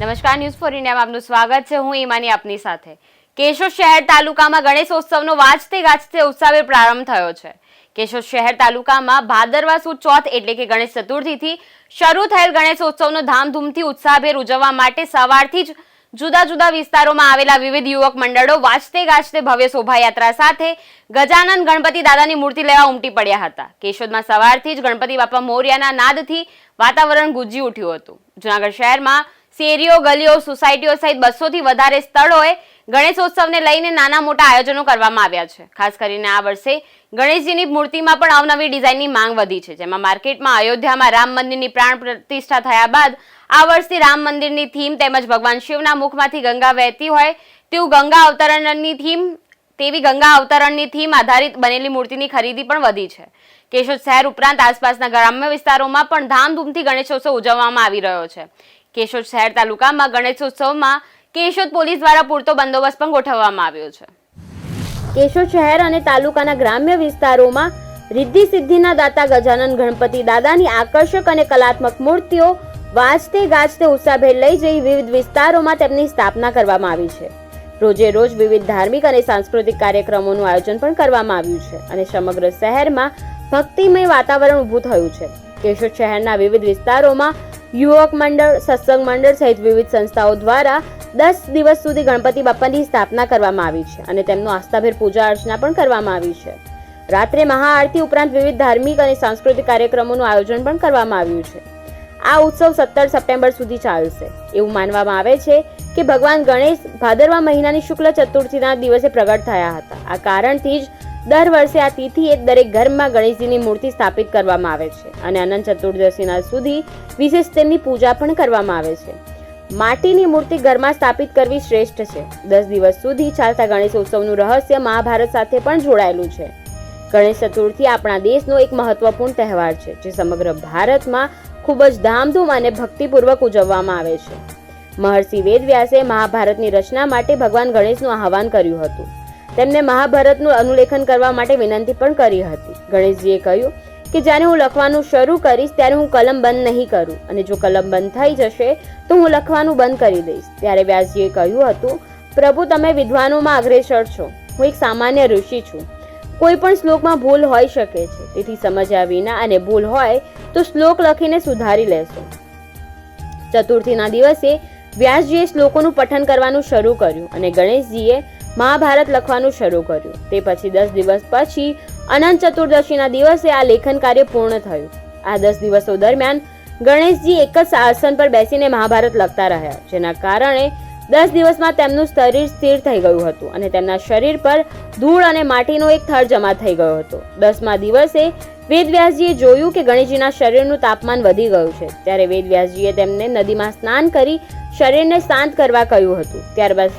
નમસ્કાર news for ઇન્ડિયામાં આપનું સ્વાગત છે. હું ઈમાની આપની સાથે. કેશોદ શહેર તાલુકામાં ગણેશોત્સવનો વાજતે ગાજતે ઉત્સાહે પ્રારંભ થયો છે. કેશોદ શહેર તાલુકામાં ભાદરવા સુદ ચોથ એટલે કે ગણેશ ચતુર્થીથી શરૂ થયેલ ગણેશોત્સવનો ધામધૂમથી ઉત્સાહભેર ઉજવવા માટે સવારથી જ જુદા જુદા વિસ્તારોમાં આવેલા વિવિધ યુવક મંડળો વાજતે ગાજતે ભવ્ય શોભાયાત્રા સાથે ગજાનંદ ગણપતિ દાદાની મૂર્તિ લેવા ઉમટી પડ્યા હતા. કેશોદમાં સવારથી જ ગણપતિ બાપા મોર્યાના નાદથી વાતાવરણ ગુંજી ઉઠ્યું હતું. જુનાગઢ શહેરમાં શેરીઓ, ગલીઓ, સોસાયટીઓ સહિત બસોથી વધારે સ્થળોએ ગણેશોત્સવને લઈને નાના મોટા આયોજનો કરવામાં આવ્યા છે. ખાસ કરીને આ વર્ષે ગણેશજીની મૂર્તિમાં પણ અવનવી ડિઝાઇનની માંગ વધી છે, જેમાં માર્કેટમાં અયોધ્યામાં રામ મંદિરની પ્રાણ પ્રતિષ્ઠા થયા બાદ આ વર્ષથી રામ મંદિરની થીમ તેમજ ભગવાન શિવના મુખમાંથી ગંગા વહેતી હોય તેવું ગંગા અવતરણની થીમ, તેવી ગંગા અવતરણની થીમ આધારિત બનેલી મૂર્તિની ખરીદી પણ વધી છે. કેશોદ શહેર ઉપરાંત આસપાસના ગ્રામ્ય વિસ્તારોમાં પણ ધામધૂમથી ગણેશોત્સવ ઉજવવામાં આવી રહ્યો છે. કેશોદ શહેર તાલુકામાં ગણેશોત્સવમાં કેશોદ પોલીસ દ્વારા પૂરતો બંદોબસ્ત પણ ગોઠવવામાં આવ્યો છે. કેશોદ શહેર અને તાલુકાના ગ્રામ્ય વિસ્તારોમાં રિદ્ધિ સિદ્ધિના દાતા ગજાનન ગણપતિ દાદાની આકર્ષક અને કલાત્મક મૂર્તિઓ વાજતે ગાજતે ઉત્સાહભેર લઈ જઈ વિવિધ વિસ્તારોમાં તેમની સ્થાપના કરવામાં આવી છે. રોજે રોજ વિવિધ ધાર્મિક અને સાંસ્કૃતિક કાર્યક્રમોનું આયોજન પણ કરવામાં આવ્યું છે અને સમગ્ર શહેરમાં ભક્તિમય વાતાવરણ ઊભું થયું છે. કેશોદ શહેરના વિવિધ વિસ્તારોમાં યુવક મંડળ, સત્સંગ મંડળ સહિત વિવિધ સંસ્થાઓ દ્વારા દસ દિવસ સુધી ગણપતિ બાપ્પાની સ્થાપના કરવામાં આવી છે અને તેમનું આસ્થાભેર પૂજા અર્ચના પણ કરવામાં આવી છે. રાત્રે મહાઆરતી ઉપરાંત વિવિધ ધાર્મિક અને સાંસ્કૃતિક કાર્યક્રમોનું આયોજન પણ કરવામાં આવ્યું છે. આ ઉત્સવ સત્તર સપ્ટેમ્બર સુધી ચાલશે. એવું માનવામાં આવે છે કે ભગવાન ગણેશ ભાદરવા મહિનાની શુક્લ ચતુર્થીના દિવસે પ્રગટ થયા હતા. આ કારણથી જ દર વર્ષે આ તિથિએ દરેક ઘરમાં ગણેશજીની મૂર્તિ સ્થાપિત કરવામાં આવે છે અને અનંત ચતુર્દશીના સુધી વિશેષ તેમની પૂજા પણ કરવામાં આવે છે. માટીની મૂર્તિ ઘરમાં સ્થાપિત કરવી શ્રેષ્ઠ છે. દસ દિવસ સુધી ચાલતા ગણેશ ઉત્સવનું રહસ્ય મહાભારત સાથે પણ જોડાયેલું છે. ગણેશ ચતુર્થી આપણા દેશનો એક મહત્વપૂર્ણ તહેવાર છે, જે સમગ્ર ભારતમાં ખૂબ જ ધામધૂમ અને ભક્તિપૂર્વક ઉજવવામાં આવે છે. મહર્ષિ વેદવ્યાસે મહાભારતની રચના માટે ભગવાન ગણેશનું આહવાન કર્યું હતું. તેમને મહાભારતનું અનુલેખન કરવા માટે વિનંતી પણ કરી હતી. ગણેશજીએ કહ્યું કે જ્યારે હું લખવાનું શરૂ કરીશ ત્યારે હું કલમ બંધ નહીં કરું અને જો કલમ બંધ થઈ જશે તો હું લખવાનું બંધ કરી દઈશ. ત્યારે વ્યાસજીએ કહ્યું હતું, પ્રભુ, તમે વિદ્વાનોમાં અગ્રેસર છો. હું એક સામાન્ય ઋષિ છું. કોઈ પણ શ્લોકમાં ભૂલ હોઈ શકે છે. તેથી સમજ્યા વિના અને ભૂલ હોય તો શ્લોક લખીને સુધારી લેશો. ચતુર્થીના દિવસે વ્યાસજીએ શ્લોકોનું પઠન કરવાનું શરૂ કર્યું અને ગણેશજીએ મહાભારત લખવાનું શરૂ કર્યું. તે પછી દસ દિવસ પછી અનંત ચતુર્દશીના દિવસે આ લેખન કાર્ય પૂર્ણ થયું. આ દસ દિવસો દરમિયાન ગણેશજી એક જ આસન પર બેસીને મહાભારત લખતા રહ્યા, જેના કારણે દસ દિવસમાં તેમનું શરીર સ્થિર થઈ ગયું હતું અને તેમના શરીર પર ધૂળ અને માટીનો એક થર જમા થઈ ગયો હતો. દસમા દિવસે વેદવ્યાસજીએ જોયું કે ગણેશજીના શરીરનું તાપમાન વધી ગયું છે. ત્યારે વેદવ્યાસજીએ તેમને નદીમાં સ્નાન કરી શરીરને શાંત કરવા કહ્યું હતું. ત્યારબાદ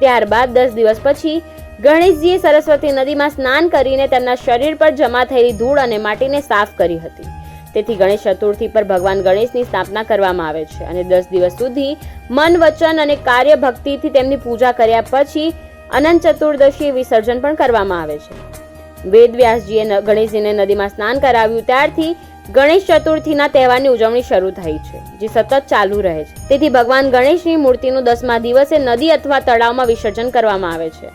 ત્યારબાદ દસ દિવસ પછી, ગણેશજીએ સરસ્વતી નદીમાં સ્નાન કરીને તેમના શરીર પર જમા થયેલી ધૂળ અને માટીને સાફ કરી હતી. તેથી ગણેશ ચતુર્થી પર ભગવાન ગણેશની સ્થાપના કરવામાં આવે છે અને દસ દિવસ સુધી મન, વચન અને કાર્ય ભક્તિથી તેમની પૂજા કર્યા પછી અનંત ચતુર્દશી વિસર્જન પણ કરવામાં આવે છે. વેદવ્યાસજીએ ગણેશજીને નદીમાં સ્નાન કરાવ્યું. ત્યારથી ગણેશ ચતુર્થીના તહેવારની ઉજવણી શરૂ થઈ છે, જે સતત ચાલુ રહે છે. તેથી ભગવાન ગણેશની મૂર્તિનું દસમા દિવસે નદી અથવા તળાવમાં વિસર્જન કરવામાં આવે છે.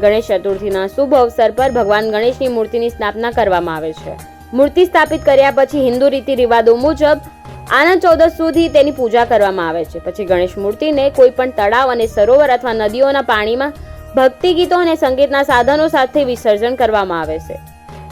ગણેશ ચતુર્થીના શુભ અવસર પર ભગવાન ગણેશની મૂર્તિની સ્થાપના કરવામાં આવે છે. મૂર્તિ સ્થાપિત કર્યા પછી હિન્દુ રીતિ રિવાજો મુજબ આનંદ ચૌદસ સુધી તેની પૂજા કરવામાં આવે છે. પછી ગણેશ મૂર્તિને કોઈ પણ તળાવ અને સરોવર અથવા નદીઓના પાણીમાં ભક્તિ ગીતો અને સંગીતના સાધનો સાથે વિસર્જન કરવામાં આવે છે.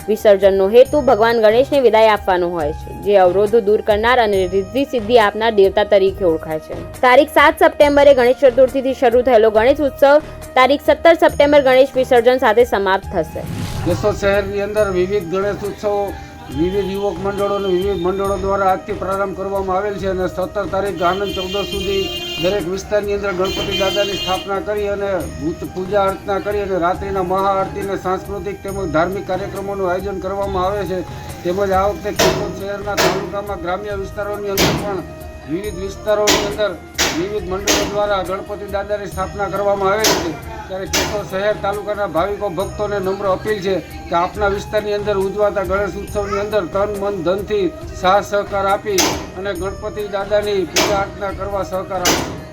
વિસર્જનનો હેતુ ભગવાન ગણેશને વિદાય આપવાનો હોય છે, જે અવરોધો દૂર કરનાર અને રિદ્ધિ સિદ્ધિ આપનાર દેવતા તરીકે ઓળખાય છે. તારીખ સાત સપ્ટેમ્બરે ગણેશ ચતુર્થીથી શરૂ થયેલો ગણેશ ઉત્સવ તારીખ સત્તર સપ્ટેમ્બર ગણેશ વિસર્જન સાથે સમાપ્ત થશે. કેશોદ શહેરની અંદર વિવિધ ગણેશ ઉત્સવો વિવિધ યુવક મંડળો અને વિવિધ મંડળો દ્વારા આજથી પ્રારંભ કરવામાં આવેલ છે અને સત્તર તારીખ આનંદ ચૌદસ સુધી દરેક વિસ્તારની અંદર ગણપતિ દાદાની સ્થાપના કરી અને પૂજા અર્ચના કરી અને રાત્રિના મહાઆરતીને સાંસ્કૃતિક તેમજ ધાર્મિક કાર્યક્રમોનું આયોજન કરવામાં આવે છે. તેમજ આ વખતે કેશોદ શહેરના તાલુકામાં ગ્રામ્ય વિસ્તારોની અંદર પણ વિવિધ વિસ્તારોની અંદર વિવિધ મંડળો દ્વારા ગણપતિ દાદાની સ્થાપના કરવામાં આવે છે. ત્યારે કેશોદ શહેર તાલુકાના ભાવિકો ભક્તોને નમ્ર અપીલ છે કે આપના વિસ્તારની અંદર ઉજવાતા ગણેશ ઉત્સવની અંદર તન, મન, ધનથી સાહ સહકાર આપી અને ગણપતિ દાદાની પૂજા અર્ચના કરવા સહકાર આપો.